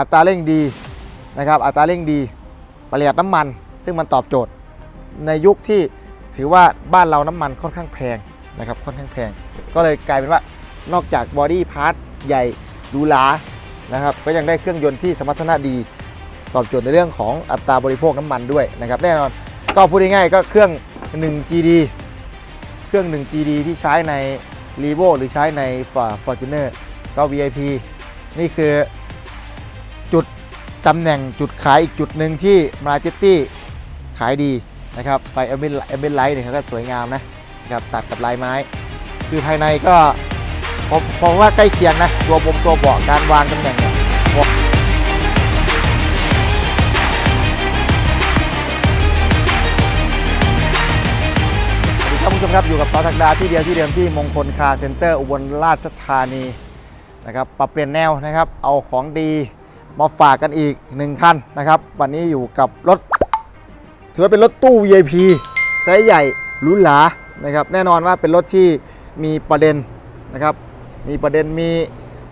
อัตราเร่งดีนะครับอัตราเร่งดีประหยัดน้ำมัน ซึ่งมันตอบโจทย์ในยุคที่ถือว่าบ้านเราน้ำมันค่อนข้างแพงนะครับค่อนข้างแพง ก็เลยกลายเป็นว่านอกจากบอดี้พาร์ทใหญ่หรูหรานะครับก็ยังได้เครื่องยนต์ที่สมรรถนะดี ตอบโจทย์ในเรื่องของอัตราบริโภคน้ำมันด้วยนะครับแน่นอนก็พูดง่ายๆก็เครื่อง 1 GD เครื่อง 1 GD ที่ใช้ใน r e v o หรือใช้ใน Fortuner ก็ VIP นี่คือ ตำแหน่งจุดขายอีกจุดหนึ่งที่มาเจตตี้ขายดีนะครับไปเอเบนเอเบนไลท์เนี่ยเขาก็สวยงามนะนะครับตัดกับลายไม้ คือภายในก็ผมผมว่าใกล้เคียงนะ ตัวบมตัวเบาะการวางตำแหน่งเนี่ยสวัสดีครับคุณผู้ชมครับอยู่กับซอสักดาที่เดียวที่เดิมที่มงคลคาร์เซ็นเตอร์อุบลราชธานีนะครับปรับเปลี่ยนแนวนะครับ เอาของดี มาฝากกันอีกหนึ่งคันนะครับ วันนี้อยู่กับรถ ถือว่าเป็นรถตู้ VIP ไซส์ใหญ่หรูหรานะครับ แน่นอนว่าเป็นรถที่มีประเด็นนะครับ มีประเด็นมี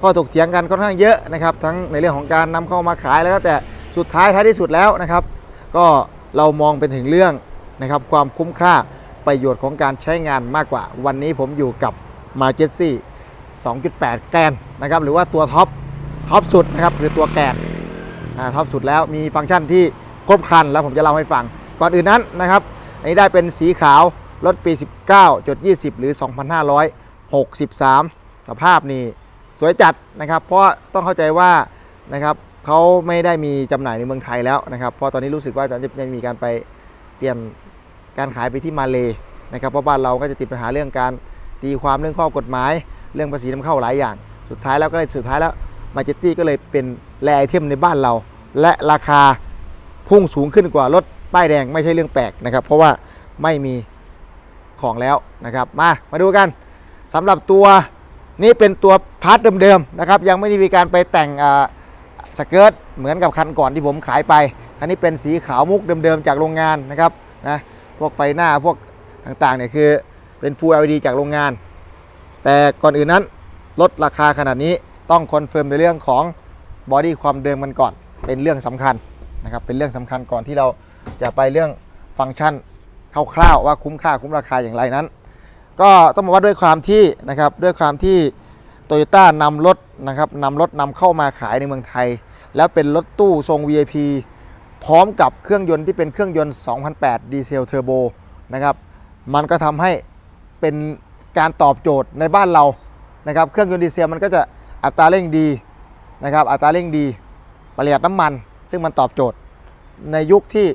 ข้อถกเถียงกันค่อนข้างเยอะนะครับ ทั้งในเรื่องของการนำเข้ามาขายแล้วก็แต่สุดท้ายท้ายที่สุดแล้วนะครับ ก็เรามองเป็นถึงเรื่องนะครับ ความคุ้มค่าประโยชน์ของการใช้งานมากกว่า วันนี้ผมอยู่กับ m a j e s ซี่2.8 แกนนะครับ หรือว่าตัวท็อป ท็อปสุดนะครับคือตัวแกนท็อปสุดแล้วมีฟังก์ชันที่ครบครันแล้วผมจะเล่าให้ฟัง ก่อนอื่นนั้นนะครับอันนี้ได้เป็นสีขาวรถปี 19.20 หรือ 2563 สภาพนี่สวยจัดนะครับ เพราะต้องเข้าใจว่านะครับเขาไม่ได้มีจำหน่ายในเมืองไทยแล้วนะครับ เพราะตอนนี้รู้สึกว่าจะจะมีการไปเปลี่ยนการขายไปที่มาเลนะครับ เพราะบ้านเราก็จะติดปัญหาเรื่องการตีความเรื่องข้อกฎหมาย เรื่องภาษีนำเข้าหลายอย่าง สุดท้ายแล้วก็เลยสุดท้ายแล้ว มาเจตตี้ก็เลยเป็นแรไอเทมในบ้านเรา และราคาพุ่งสูงขึ้นกว่ารถป้ายแดงไม่ใช่เรื่องแปลกนะครับ เพราะว่าไม่มีของแล้วนะครับ มามาดูกันสำหรับตัวนี้เป็นตัวพาร์ทเดิมๆนะครับ ยังไม่ได้มีการไปแต่งอ่าสเกิร์ตเหมือนกับคันก่อนที่ผมขายไป คันนี้เป็นสีขาวมุกเดิมๆจากโรงงานนะครับนะพวกไฟหน้าพวกต่างๆเนี่ยคือเป็น Full LED จากโรงงาน แต่ก่อนอื่นนั้นลดราคาขนาดนี้ ต้องคอนเฟิร์มในเรื่องของบอดี้ความเดิมมันก่อน เป็นเรื่องสำคัญนะครับ เป็นเรื่องสำคัญก่อนที่เราจะไปเรื่องฟังก์ชันคร่าวๆว่าคุ้มค่าคุ้มราคาอย่างไรนั้น ก็ต้องบอกว่าด้วยความที่นะครับด้วยความที่โตโยต้านำรถนะครับนำรถนำเข้ามาขายในเมืองไทย แล้วเป็นรถตู้ทรง VIP พร้อมกับเครื่องยนต์ที่เป็นเครื่องยนต์ 2008 ดีเซลเทอร์โบนะครับมันก็ทำให้เป็นการตอบโจทย์ในบ้านเรานะครับเครื่องยนต์ดีเซลมันก็จะ อัตราเร่งดีนะครับอัตราเร่งดีประหยัดน้ำมัน ซึ่งมันตอบโจทย์ ในยุคที่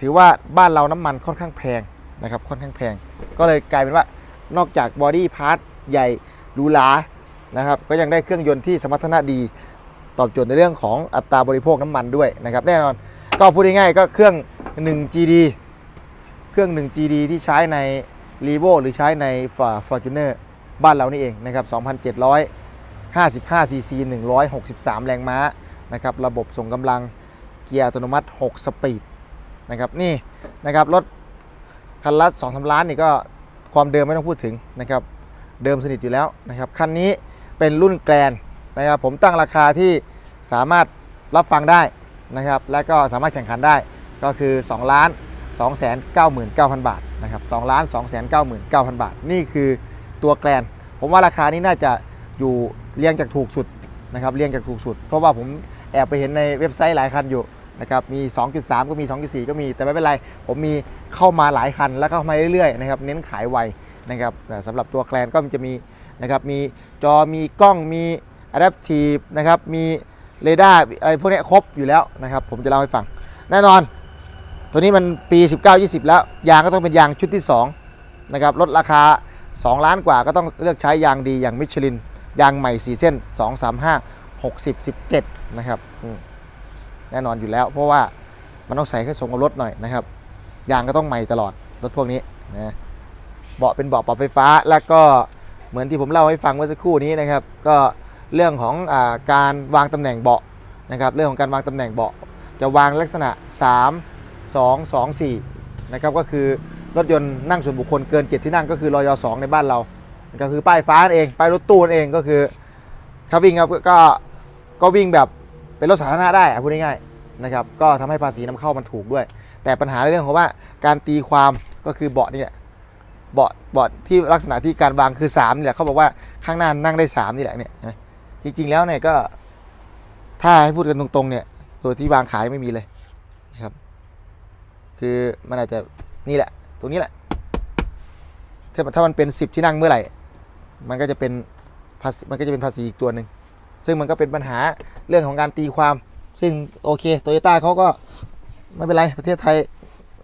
ถือว่าบ้านเราน้ำมันค่อนข้างแพงนะครับค่อนข้างแพง ก็เลยกลายเป็นว่านอกจากบอดี้พาร์ทใหญ่หรูหรานะครับก็ยังได้เครื่องยนต์ที่สมรรถนะดี ตอบโจทย์ในเรื่องของอัตราบริโภคน้ำมันด้วยนะครับแน่นอนก็พูดง่ายๆก็เครื่อง 1 GD เครื่อง 1 GD ที่ใช้ใน r e v o หรือใช้ใน Fortuner บ้านเรานี่เองนะครับ 55cc 163 แรงม้านะครับระบบส่งกำลังเกียร์อัตโนมัติ 6 สปีดนะครับนี่นะครับรถคันละ2 3ล้านนี่ก็ความเดิมไม่ต้องพูดถึงนะครับเดิมสนิทอยู่แล้วนะครับคันนี้เป็นรุ่นแกรนนะครับผมตั้งราคาที่สามารถรับฟังได้นะครับและก็สามารถแข่งขันได้ก็คือ 2 ล้าน 299,000 บาทนะครับ2ล้าน 299,000 บาท นี่คือตัวแกรนผมว่าราคานี้น่าจะ อยู่เรียงจากถูกสุดนะครับเรียงจากถูกสุด เพราะว่าผมแอบไปเห็นในเว็บไซต์หลายคันอยู่นะครับมี 2.3 ก็มี 2.4 ก็มี แต่ไม่เป็นไร ผมมีเข้ามาหลายคัน แล้วเข้ามาเรื่อยๆนะครับเน้นขายไวนะครับแต่สำหรับตัวแกรนก็จะมีนะครับมีจอมีกล้องมี Adaptive นะครับมีเรดาร์อะไรพวกนี้ครบอยู่แล้วนะครับผมจะเล่าให้ฟัง แน่นอน ตัวนี้มันปี 19-20 แล้ว ยางก็ต้องเป็นยางชุดที่2นะครับลดราคา 2 ล้านกว่าก็ต้องเลือกใช้ยางดีอย่างมิชลิน ยางใหม่ 4 เส้น 2 3 5 60 17 นะครับแน่นอนอยู่แล้ว เพราะว่ามันต้องใส่แค่สมกับรถหน่อยนะครับ ยางก็ต้องใหม่ตลอดรถพวกนี้นะเบาะเป็นเบาะปรับไฟฟ้า แล้วก็เหมือนที่ผมเล่าให้ฟังเมื่อสักครู่นี้นะครับ ก็เรื่องของอการวางตำแหน่งเบาะนะครับ เรื่องของการวางตำแหน่งเบาะ จะวางลักษณะ 3 2 2 4 นะครับก็คือรถยนต์นั่งส่วนบุคคลเกิน 7 ที่นั่งก็คือรอย2ในบ้านเรา ก็คือป้ายฟ้านเองป้ายรถตู้นเองก็คือถ้าวิ่งครับก็ก็วิ่งแบบเป็นรถสาธารณะได้พูดง่ายๆนะครับก็ทำให้ภาษีนำเข้ามันถูกด้วย แต่ปัญหาในเรื่องของว่าการตีความก็คือเบาะนี่แหละเบาะเบาะที่ลักษณะที่การวางคือ3นี่แหละเขาบอกว่าข้างหน้านั่งได้3นี่แหละเนี่ยจริงๆแล้วเนี่ยก็ถ้าให้พูดกันตรงๆเนี่ยตัวที่วางขายไม่มีเลยนะครับ คือมันอาจจะนี่แหละ ตรงนี้แหละถ้าถ้ามันเป็น 10 ที่นั่งเมื่อไหร่ มันก็จะเป็นภาษีมันก็จะเป็นภาษีอีกตัวหนึ่งซึ่งมันก็เป็นปัญหาเรื่องของการตีความ ซึ่งโอเคโตโยต้าเขาก็ไม่เป็นไรประเทศไทย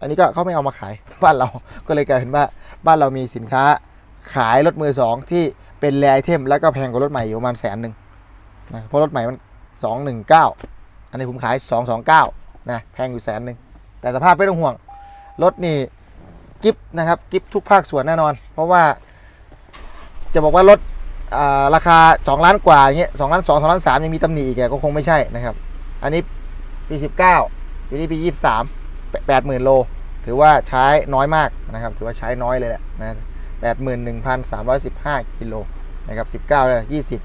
อันนี้ก็เขาไม่เอามาขายบ้านเราก็เลยกลายเป็นว่าบ้านเรามีสินค้าขายรถมือสองที่เป็นแรไอเทมแล้วก็แพงกว่ารถใหม่อยู่ประมาณแสนหนึ่งนะเพราะรถใหม่มัน 219 อันนี้ผมขาย 229นะแพงอยู่แสนหนึ่งแต่สภาพไม่ต้องห่วง รถนี่กิฟนะครับกิฟทุกภาคส่วนแน่นอน เพราะว่า จะบอกว่ารถอ่าราคา 2 ล้านกว่าอย่างเงี้ยสล้าน2 2ล้าน3ยังมีตำหนิอีกอะก็คงไม่ใช่นะครับ อันนี้ปี19ปีนี้ปี23 80,000โล ถือว่าใช้น้อยมากนะครับ ถือว่าใช้น้อยเลยแหละนะ81,315กิโลนะครับ19เก้าเลย20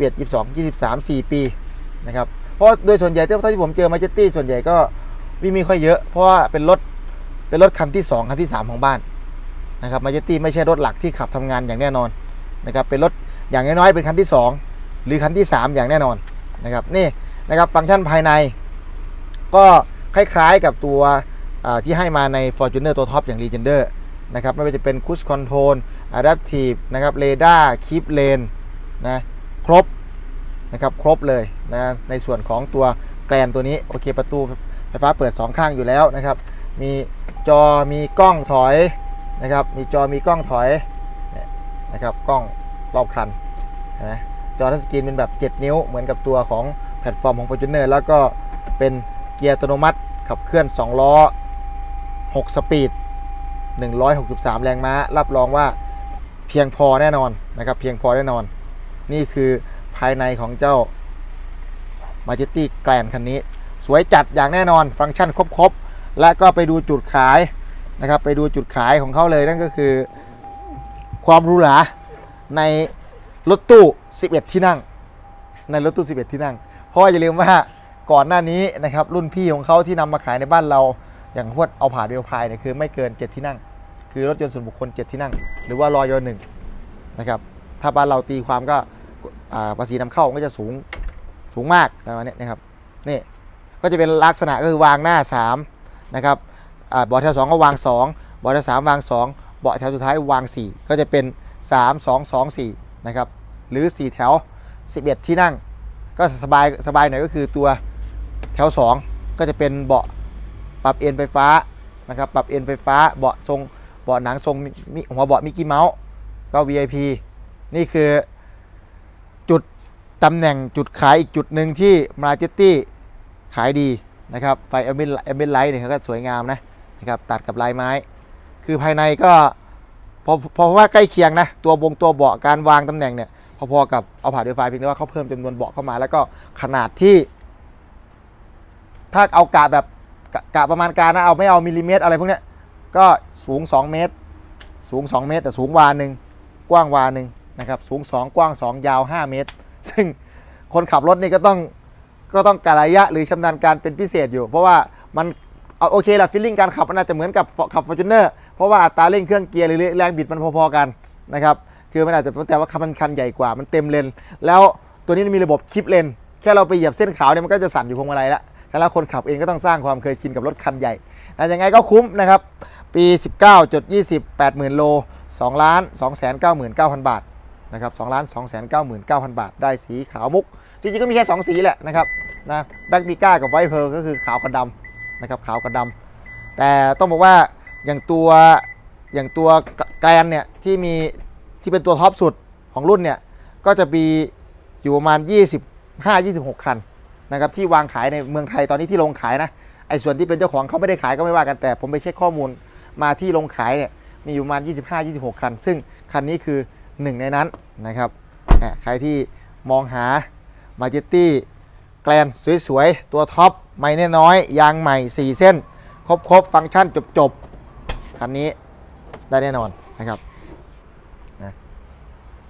21 22 23 4ปีนะครับเพราะโดยส่วนใหญ่เท่าที่ผมเจอมาเจตตี้ส่วนใหญ่ก็วิ่งไม่ค่อยเยอะ เพราะว่าเป็นรถเป็นรถคันที่ 2 คันที่ 3 ของบ้านนะครับมาเจตตี้ไม่ใช่รถหลักที่ขับทำงานอย่างแน่นอน นะครับเป็นรถอย่างน้อยๆเป็นคันที่ 2 หรือคันที่ 3 อย่างแน่นอนนะครับนี่นะครับฟังก์ชันภายใน ก็คล้ายๆกับตัวที่ให้มาใน Fortuner ตัวท็อปอย่าง Legender นะครับไม่ว่าจะเป็น Cruise Control Adaptive นะครับ Radar Keep Lane นะครบนะครับครบเลยนะในส่วนของตัวแกลนตัวนี้โอเคประตูไฟฟ้าเปิด 2 ข้างอยู่แล้วนะครับ มีจอมีกล้องถอยนะครับ มีจอมีกล้องถอย นะครับกล้องรอบคันนะจอทัชสกรีนเป็นแบบ 7 นิ้วเหมือนกับตัวของแพลตฟอร์มของ Fortuner แล้วก็เป็นเกียร์อัตโนมัติขับเคลื่อน 2 ล้อ 6 สปีด 163 แรงม้า รับรองว่าเพียงพอแน่นอนนะครับเพียงพอแน่นอน นี่คือภายในของเจ้า Majesty Grand คันนี้ สวยจัดอย่างแน่นอนฟังก์ชันครบๆ และก็ไปดูจุดขายนะครับไปดูจุดขายของเขาเลยนั่นก็คือ ความหรูหราในรถตู้ 11 ที่นั่ง ในรถตู้ 11 ที่นั่ง เพราะอย่าลืมว่าก่อนหน้านี้นะครับรุ่นพี่ของเขาที่นำมาขายในบ้านเราอย่างพวกเอาผ่าเรียวพายเนี่ยคือไม่เกิน 7 ที่นั่ง คือรถยนต์ส่วนบุคคล 7 ที่นั่ง หรือว่ารอยหนึ่งนะครับถ้าบ้านเราตีความก็ภาษีนำเข้าก็จะสูงสูงมากประมาณนี้นะครับนี่ก็จะเป็นลักษณะก็คือวางหน้า3นะครับอ่าเบาะแถว2ก็วาง2เบาะแถว3วาง 2 เบาะแถวสุดท้ายวาง 4 ก็จะเป็น 3 2 2 4นะครับหรือ 4 แถว 11 ที่นั่ง ก็สบายสบายหน่อยก็คือตัวแถว 2 ก็จะเป็นเบาะปรับเอนไฟฟ้านะครับปรับเอนไฟฟ้าเบาะทรงเบาะหนังทรงมิมิหัวเบาะมิกกี้เมาส์ก็ VIP นี่คือจุดตำแหน่งจุดขายอีกจุดหนึ่งที่มาเจตตี้ขายดีนะครับไฟเอเมนเอเมนไลท์เนี่ยเขาก็สวยงามนะนะครับตัดกับลายไม้ คือภายในก็พอพอว่าใกล้เคียงนะ ตัวบงตัวเบาะการวางตำแหน่งเนี่ย พอๆกับเอาผ่าด้วยไฟเพียงแต่ว่าเขาเพิ่มจำนวนเบาะเข้ามา แล้วก็ขนาดที่ ถ้าเอากะแบบกะประมาณการนะเอาไม่เอามิลลิเมตร อะไรพวกเนี้ยก็สูง 2 เมตร สูง 2 เมตร แต่สูงวาหนึ่งกว้างวาหนึ่งนะครับ สูง 2 กว้าง 2 ยาว 5 เมตร ซึ่งคนขับรถนี่ก็ต้องก็ต้องการระยะหรือชำนาญการเป็นพิเศษอยู่ เพราะว่ามัน เอาโอเคแหละฟีลลิ่งการขับมันอาจจะเหมือนกับขับฟอร์จูเนอร์เพราะว่าตาเร่งเครื่องเกียร์หรือแรงบิดมันพอๆกันนะครับคือมันอาจจะแต่ว่าคันมันคันใหญ่กว่ามันเต็มเลนแล้วตัวนี้มีระบบคลิปเลนแค่เราไปเหยียบเส้นขาวเนี่ยมันก็จะสั่นอยู่พวงมาลัยแล้วแล้วคนขับเองก็ต้องสร้างความเคยชินกับรถคันใหญ่นะยังไงก็คุ้มนะครับ ปี 19จุด20 80,000 โล2ล้าน299,000 บาทนะครับ2ล้าน299,000 บาท ได้สีขาวมุก จริงๆก็มีแค่ 2 สีแหละนะครับนะแบ็กมิก้ากับไวเพร์ลก็คือขาวกับดำ นะครับขาวกับดำแต่ต้องบอกว่าอย่างตัวอย่างตัวแกลนเนี่ยที่มีที่เป็นตัวท็อปสุดของรุ่นเนี่ยก็จะมีอยู่ประมาณ 25-26 คันนะครับที่วางขายในเมืองไทยตอนนี้ที่ลงขายนะไอ้ส่วนที่เป็นเจ้าของเขาไม่ได้ขายก็ไม่ว่ากันแต่ ผมไปเช็คข้อมูลมาที่ลงขายเนี่ยมีอยู่ประมาณ 25-26 คัน ซึ่งคันนี้คือหนึ่งในนั้นนะครับใครที่มองหา m a j e s t y แกลนสวยๆ ตัวท็อป ไม่แน่น้อย ยางใหม่ 4 เส้น ครบๆฟังก์ชันจบๆคันนี้ได้แน่นอนนะครับ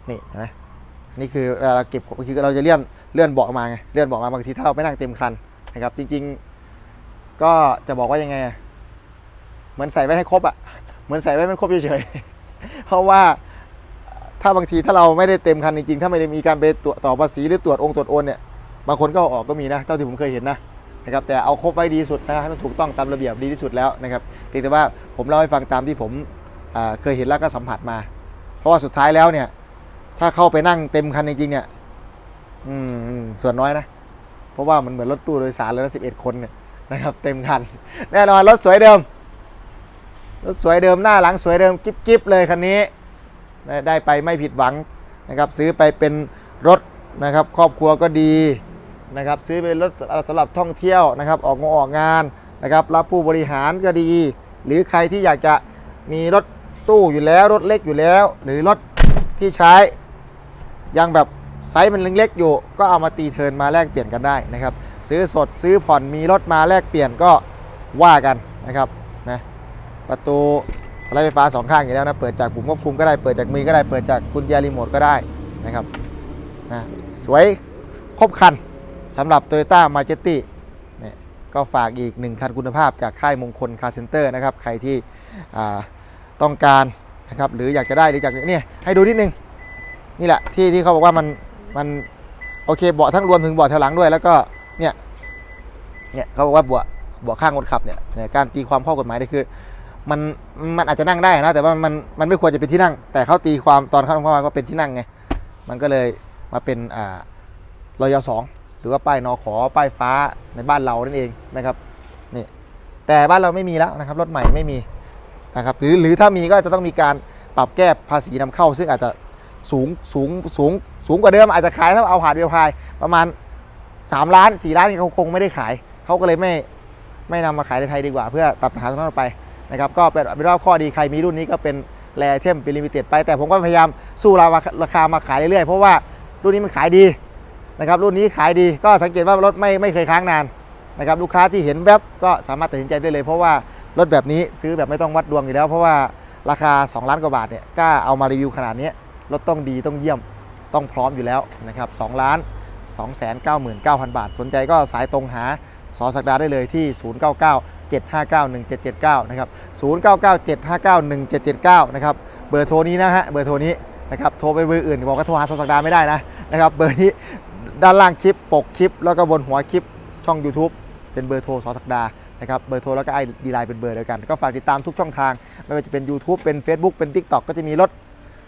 นี่เห็นไหมนี่คือเวลาเราเก็บคือเราจะเลื่อนเลื่อนเบาะมาไงเลื่อนเบาะมาบางทีถ้าเราไม่นั่งเต็มคันนะครับ จริง ๆ ก็จะบอกว่ายังไงเหมือนใส่ไว้ให้ครบอะเหมือนใส่ไว้ไม่ครบเฉยๆเพราะว่าถ้าบางทีถ้าเราไม่ได้เต็มคันจริงๆ ถ้าไม่ได้มีการไปตรวจต่อภาษีหรือตรวจองค์ตรวจโอนเนี่ยบางคนก็เอาออกก็มีนะเท่าที่ผมเคยเห็นนะ นะครับแต่เอาครบไว้ดีที่สุดนะให้มันถูกต้องตามระเบียบดีที่สุดแล้วนะครับเพียงแต่ว่าผมเล่าให้ฟังตามที่ผมเคยเห็นแล้วก็สัมผัสมา เพราะว่าสุดท้ายแล้วเนี่ยถ้าเข้าไปนั่งเต็มคันจริงๆเนี่ยส่วนน้อยนะ เพราะว่ามันเหมือนรถตู้โดยสารเลยนะสิบเอ็ดคนเนี่ยนะครับเต็มคัน แน่นอนรถสวยเดิม รถสวยเดิมหน้าหลังสวยเดิมกิ๊บกิบเลยคันนี้ได้ไปไม่ผิดหวังนะครับซื้อไปเป็นรถนะครับครอบครัวก็ดี นะครับซื้อเป็นรถสำหรับท่องเที่ยวนะครับออกงานออกงานนะครับรับผู้บริหารก็ดี หรือใครที่อยากจะมีรถตู้อยู่แล้วรถเล็กอยู่แล้ว หรือรถที่ใช้ยังแบบไซส์มันเล็กๆอยู่ ก็เอามาตีเทินมาแลกเปลี่ยนกันได้นะครับ ซื้อสดซื้อผ่อนมีรถมาแลกเปลี่ยนก็ว่ากันนะครับนะประตูสไลด์ไฟฟ้าสองข้างอยู่แล้วนะเปิดจากปุ่มควบคุมก็ได้เปิดจากมือก็ได้เปิดจากกุญแจรีโมทก็ได้นะครับนะสวยครบคัน สำหรับ Toyota m a j e t i เนี่ยก็ฝากอีกหนึ่งคันคุณภาพจากค่ายมงคลคาร์เซ็นเตอร์นะครับ ใครที่ต้องการนะครับหรืออยากจะได้หรืออยากเนี่ยให้ดูนิดนึง นี่แหละที่ที่เขาบอกว่ามันมันโอเคเบาะทั้งรวมถึงเบาะแถวหลังด้วย แล้วก็เนี่ยเนี่ยเขาบอกว่าเบาะเบาะข้างคนขับเนี่ยการตีความข้อกฎหมายนี่คือมันมันอาจจะนั่งได้นะแต่ว่ามันมันไม่ควรจะเป็นที่นั่ง แต่เขาตีความตอนเข้าข้ามาว่าเป็นที่นั่งไงมันก็เลยมาเป็นอ่ารอยสอง รือว่าป้ายนอขอป้ายฟ้าในบ้านเรานั่นเองนะครับนี่แต่บ้านเราไม่มีแล้วนะครับรถใหม่ไม่มีนะครับหรือหรือถ้ามีก็จะต้องมีการปรับแก้ภาษีนำเข้า ซึ่งอาจจะสูงสูงสูงสูงกว่าเดิมอาจจะขายถ้าเอาผ่านเดียวพายประมาณ 3 ล้าน 4 ล้านเขาคงไม่ได้ขาย เขาก็เลยไม่ไม่นำมาขายในไทยดีกว่า เพื่อตัดปัญหาตรงนั้นออกไปนะครับก็เป็นเป็นว่าข้อดีใครมีรุ่นนี้ก็เป็นแรเทมเป็นลิมิเต็ดไป แต่ผมก็พยายามสู้ราคาราคามาขายเรื่อยๆเพราะว่ารุ่นนี้มันขายดี นะครับรุ่นนี้ขายดีก็สังเกตว่ารถไม่ไม่เคยค้างนานนะครับลูกค้าที่เห็นแวบก็สามารถตัดสินใจได้เลย เพราะว่ารถแบบนี้ซื้อแบบไม่ต้องวัดดวงอยู่แล้ว เพราะว่าราคา 2 ล้านกว่าบาทเนี่ยกล้าเอามารีวิวขนาดนี้รถต้องดีต้องเยี่ยมต้องพร้อมอยู่แล้วนะครับ2ล้าน2 9 9 0 0 0 บาท สนใจก็สายตรงหาสอสักดาได้เลยที่ 099 759 1779 นะครับ 099 759 1779 นะครับ เบอร์โทรนี้นะฮะ เบอร์โทรนี้นะครับ โทรไปเบอร์อื่นบอกว่าโทรหาสอสักดาไม่ได้นะ นะครับ เบอร์นี้ ด้านล่างคลิป ปกคลิป แล้วก็บนหัวคลิปช่อง YouTube เป็นเบอร์โทรสอสักดานะครับเบอร์โทรแล้วก็ไอดีไลน์เป็นเบอร์เดียวกัน ก็ฝากติดตามทุกช่องทาง ไม่ว่าจะเป็น YouTube เป็น Facebook เป็น TikTok ก็จะมีรถ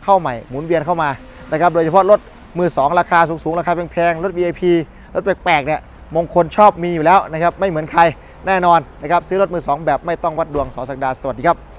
เข้าใหม่หมุนเวียนเข้ามานะครับโดยเฉพาะรถมือ 2 ราคาสูงๆ ราคาแพงๆ รถ VIP รถแปลกๆเนี่ยมงคลชอบมีอยู่แล้วนะครับไม่เหมือนใครแน่นอนนะครับซื้อรถมือ 2 แบบไม่ต้องวัดดวงสอสักดาสวัสดีครับ